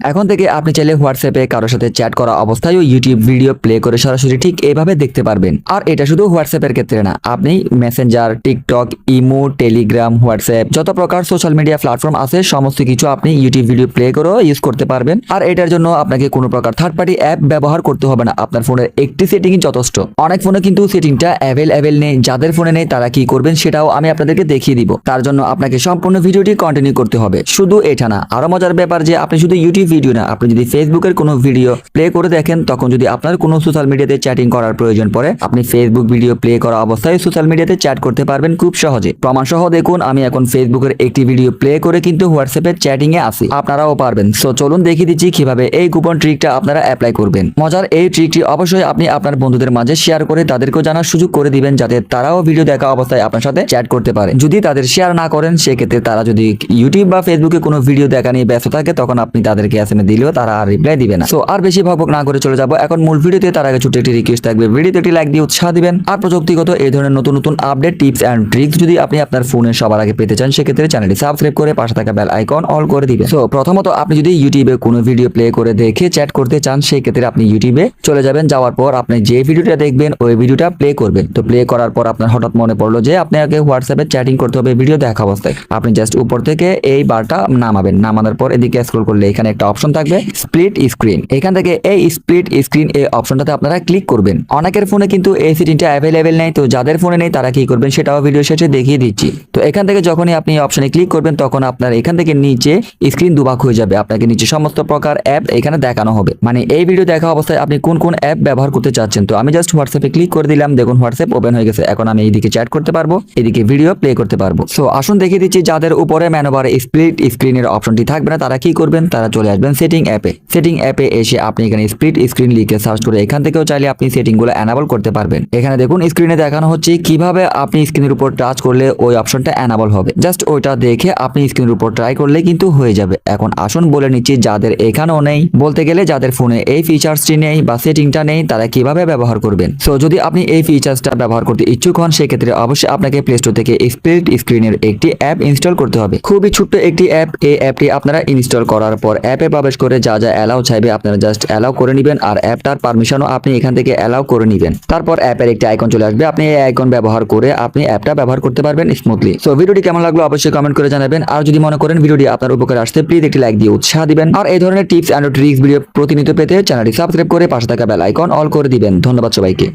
এখন থেকে আপনি চাইলে হোয়াটসঅ্যাপে কারোর সাথে চ্যাট করা অবস্থায়ও ইউটিউব ভিডিও প্লে করে সরাসরি ঠিক এইভাবে দেখতে পারবেন। আর এটা শুধু হোয়াটসঅ্যাপের ক্ষেত্রে না, আপনি Messenger TikTok imo Telegram WhatsApp যত প্রকার সোশ্যাল মিডিয়া প্ল্যাটফর্ম আছে, সমস্ত কিছু আপনি ইউটিউব ভিডিও প্লে করেও ইউজ করতে পারবেন। আর এটার জন্য আপনাকে কোনো প্রকার থার্ড পার্টি অ্যাপ ব্যবহার করতে হবে না, আপনার ফোনের একটি সেটিংই যথেষ্ট। অনেক ফোনে কিন্তু সেটিংটা অ্যাভেলেবেল নেই, যাদের ফোনে নেই তারা কি করবেন সেটাও আমি আপনাদেরকে দেখিয়ে দিব। তার জন্য আপনাকে সম্পূর্ণ ভিডিওটি কন্টিনিউ করতে হবে। শুধু এটা না, আরও মজার ব্যাপার যে আপনি শুধু ইউটিউব ভিডিও না আপনি যদি ফেসবুকের কোনো ভিডিও প্লে করে দেখেন, তখন যদি আপনার কোনো সোশ্যাল মিডিয়াতে চ্যাটিং করার প্রয়োজন পড়ে, আপনি ফেসবুক ভিডিও প্লে করা অবস্থায় সোশ্যাল মিডিয়াতে চ্যাট করতে পারবেন খুব সহজে। প্রমাণ সহ দেখুন, আমি এখন ফেসবুকের একটি ভিডিও প্লে করে কিন্তু হোয়াটসঅ্যাপের চ্যাটিং এ আসি আপনারাও পারবেন। সো চলুন দেখিয়ে দিচ্ছি কীভাবে এই গোপন ট্রিকটা আপনারা অ্যাপ্লাই করবেন। মজার এই ট্রিকটি অবশ্যই আপনি আপনার বন্ধুদের মাঝে শেয়ার করে তাদেরকেও জানার সুযোগ করে দিবেন, যাতে তারাও ভিডিও দেখা অবস্থায় আপনার সাথে চ্যাট করতে পারে। যদি তাদের শেয়ার না করেন, সেক্ষেত্রে তারা যদি ইউটিউব বা ফেসবুকে কোনো ভিডিও দেখা নিয়ে ব্যস্ত থাকে, তখন আপনি তাদেরকে এস দিলেও তারা আর রিপ্লাই দিবে না। সো আর বেশি ভাবক না করে চলে যাব। এখন মূল ভিডিওতে তার আগে ছোট্ট একটি রিকোয়েস্ট থাকবে। ভিডিওতে একটি লাইক দিয়ে উৎসাহ দিবেন। আর প্রযুক্তিগত এই ধরনের নতুন নতুন আপডেট টিপস অ্যান্ড ট্রিক্স যদি আপনি আপনার ফোনে সবার আগে পেতে চান, সেক্ষেত্রে চ্যানেলটি সাবস্ক্রাইব করে পাশে থাকা বেল আইকন অল করে দিবেন। সো প্রথমত আপনি যদি ইউটিউবে কোনো ভিডিও প্লে করে দেখে চ্যাট করতে চান সেই ক্ষেত্রে আপনি ইউটিউবে চলে যাবেন। যাওয়ার পর আপনি যে ভিডিওটা দেখবেন, ওই ভিডিওটা প্লে করবেন। তো প্লে করার পর আপনার হঠাৎ মনে পড়ল যে আপনাকে হোয়াটসঅ্যাপে চ্যাটিং করতে হবে ভিডিও দেখা অবস্থায়। আপনি জাস্ট উপর থেকে এই বারটা নামাবেন। নামানোর পর এদিকে স্ক্রল করলে এখানে একটা অপশন থাকবে স্প্লিট স্ক্রিন এখান থেকে এই স্প্লিট স্ক্রিন এই অপশনটাতে আপনারা ক্লিক করবেন। অনেকের ফোনে কিন্তু এই সেটিংটা অ্যাভেলেবেল নেই, তো যাদের ফোনে নেই তারা কি করবেন সেটাও ভিডিও শেষে দেখিয়ে দিচ্ছি। তো এখান থেকে যখনই আপনি অপশনে ক্লিক করবেন তখন আপনার এখান থেকে নিচে স্ক্রিন দুবাক হয়ে যাবে। আপনাকে নিচে সমস্ত প্রকার অ্যাপ এখানে দেখানো হবে। মানে এই ভিডিও দেখা অবস্থায় আপনি কোন কোন অ্যাপ ব্যবহার করতে চাচ্ছেন? তো আমি জাস্ট হোয়াটসঅ্যাপে ক্লিক করে দিলাম, দেখুন হোয়াটসঅ্যাপ ওপেন হয়ে গেছে। এখন আমি এইদিকে চ্যাট করতে পারব, এদিকে ভিডিও প্লে করতে পারব। সো আসুন দেখিয়ে দিচ্ছি, যাদের উপরে ম্যানোভারে স্প্লিট স্ক্রিনের অপশনটি থাকবে না, তারা কি করবেন? তারা চলে আসবেন সেটিং অ্যাপে সেটিং অ্যাপে এসে আপনি এখানে স্প্লিট স্ক্রিন লিখে সার্চ করে এখান থেকেও চাইলে আপনি সেটিংগুলো অ্যানাবল করতে পারবেন। এখানে দেখুন স্ক্রিনে দেখানো হচ্ছে কীভাবে আপনি স্ক্রিনের উপর টাচ করলে ওই অপশনটা অ্যানাবল হবে। জাস্ট ওইটা দেখে আপনি স্ক্রিনের উপর ট্রাই করলে কিন্তু হয়ে যাবে। এখন আসুন বলে নিচ্ছি যাদের এখানেও নেই, বলতে গেলে যাদের ফোনে এই ফিচার্সটি নেই বা সেটিংটা নেই, তারা কীভাবে ব্যবহার করবেন? সো যদি আপনি এই ফিচার্সটা ব্যবহার করতে ইচ্ছুক হন, সেক্ষেত্রে অবশ্যই আপনাকে প্লে স্টোর থেকে স্প্লিট স্ক্রিনের একটি অ্যাপ ইনস্টল করতে হবে। খুবই ছোট্ট একটি অ্যাপ এই অ্যাপটি আপনারা ইনস্টল করার পর অ্যাপে প্রবেশ করে যা যা অ্যালাউ চাইবে আপনারা জাস্ট অ্যালাউ করে নেবেন আর অ্যাপটার পারমিশনও আপনি এখান থেকে অ্যালাউ করে নেবেন। তারপর অ্যাপের একটি আইকন চলে আসবে। আপনি এই আইকন ব্যবহার করে আপনি অ্যাপটা ব্যবহার করতে পারবেন স্মুথলি সো ভিডিওটি কেমন লাগল অবশ্যই কমেন্ট করে জানাবেন। আর যদি মনে করেন ভিডিওটি আপনার উপকার আসতে প্লিজ একটি লাইক দিয়ে উৎসাহ দিবেন। আর এই ধরনের টিপস অ্যান্ড ট্রিক্স ভিডিও প্রতিনিয়ত পেতে চ্যানেলটি সাবস্ক্রাইব করে পাশে থাকা বেল আইকন অল করে দিবেন। ধন্যবাদ সবাইকে।